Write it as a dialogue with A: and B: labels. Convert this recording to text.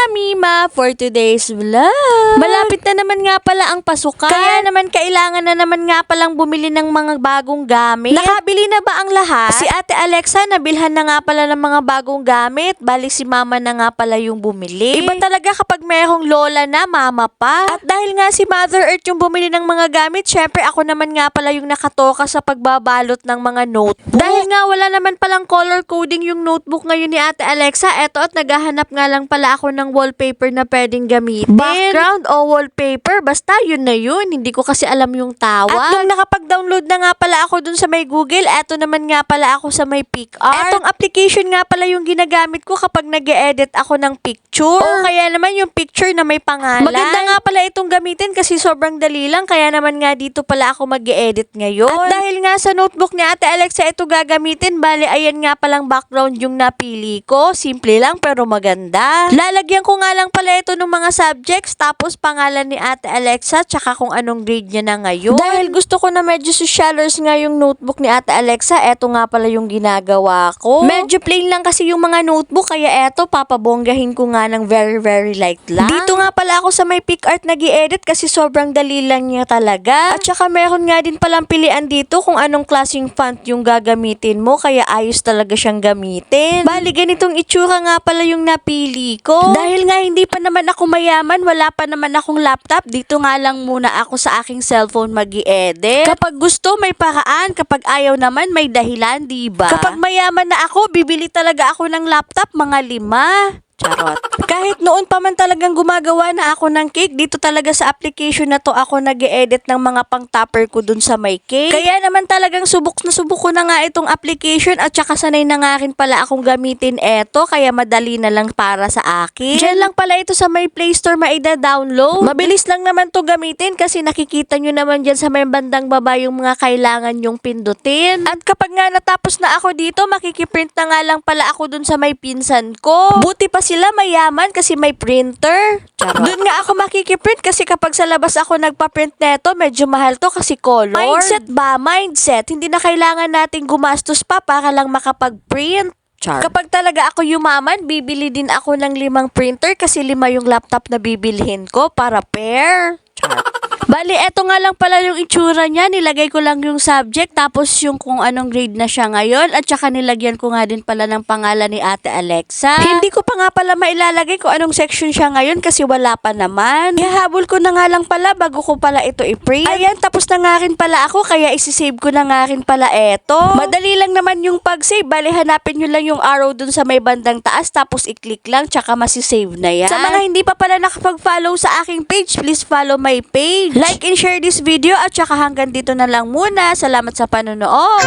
A: mga Mima for today's vlog. Malapit na naman nga pala ang pasukan. Kaya naman kailangan na naman nga palang bumili ng mga bagong gamit. Nakabili na ba ang lahat? Si Ate Alexa nabilhan na nga pala ng mga bagong gamit. Bali si Mama na nga pala yung bumili. Iba talaga kapag merong lola na, mama pa. At dahil nga si Mother Earth yung bumili ng mga gamit, syempre ako naman nga pala yung nakatoka sa pagbabalot ng mga notebook. Dahil nga wala naman palang color coding yung notebook ngayon ni Ate Alexa, eto at naghahanap nga lang pala ako ng wallpaper na pwedeng gamitin. Background o wallpaper, basta yun na yun. Hindi ko kasi alam yung tawag. At nung nakapag-download na nga pala ako dun sa may Google, eto naman nga pala ako sa may PicArt. Etong application nga pala yung ginagamit ko kapag nag edit ako ng picture. O kaya naman yung picture na may pangalan. Maganda nga pala itong gamitin kasi sobrang dali lang. Kaya naman nga dito pala ako mag edit ngayon. At dahil nga sa notebook ni Ate Alexa ito gagamitin, bali ayan nga palang background yung napili ko. Simple lang pero maganda. Lalagyan ko nga lang pala ito ng mga subjects tapos pangalan ni Ate Alexa tsaka kung anong grade niya na ngayon. Dahil gusto ko na medyo socialers nga yung notebook ni Ate Alexa, eto nga pala yung ginagawa ko. Medyo plain lang kasi yung mga notebook kaya eto papabonggahin ko nga ng very very light lang. Dito nga pala ako sa may PicArt nag edit kasi sobrang dali lang niya talaga. At saka meron nga din palang pilian dito kung anong klaseng font yung gagamitin mo kaya ayos talaga siyang gamitin. Bali ganitong itsura nga pala yung napili ko. Dahil nga hindi pa naman ako mayaman, wala pa naman akong laptop, dito nga lang muna ako sa aking cellphone mag edit Kapag gusto, may paraan. Kapag ayaw naman, may dahilan, di ba? Kapag mayaman na ako, bibili talaga ako ng laptop, mga lima. Charot. Kahit noon pa man talagang gumagawa na ako ng cake, dito talaga sa application na to ako nag edit ng mga pang-topper ko dun sa may cake. Kaya naman talagang subok na subok ko na nga itong application at saka sanay na nga rin pala akong gamitin eto, kaya madali na lang para sa akin. Diyan lang pala ito sa may Play Store maida-download. Mabilis lang naman to gamitin kasi nakikita nyo naman dyan sa may bandang baba yung mga kailangan yung pindutin. At kapag nga natapos na ako dito, makikiprint na nga lang pala ako dun sa may pinsan ko. Buti pa sila mayaman kasi may printer. Doon nga ako makikiprint kasi kapag sa labas ako nagpa-print neto, medyo mahal to kasi color. Mindset ba? Mindset. Hindi na kailangan nating gumastos pa para lang makapag-print. Char. Kapag talaga ako yumaman, bibili din ako ng limang printer kasi lima yung laptop na bibilhin ko para pair. Char. Bali, eto nga lang pala yung itsura niya. Nilagay ko lang yung subject, tapos yung kung anong grade na siya ngayon, at saka nilagyan ko nga din pala ng pangalan ni Ate Alexa. Hindi ko pa nga pala mailalagay kung anong section siya ngayon kasi wala pa naman. Ihahabol ko na nga lang pala bago ko pala ito i-print. Ayan, tapos na nga rin pala ako, kaya isisave ko na nga rin pala eto. Madali lang naman yung pag-save. Bali, hanapin nyo lang yung arrow dun sa may bandang taas, tapos i-click lang, tsaka masisave na yan. Sa mga hindi pa pala nakapag-follow sa aking page, please follow my page. Like and share this video at saka hanggang dito na lang muna. Salamat sa panonood.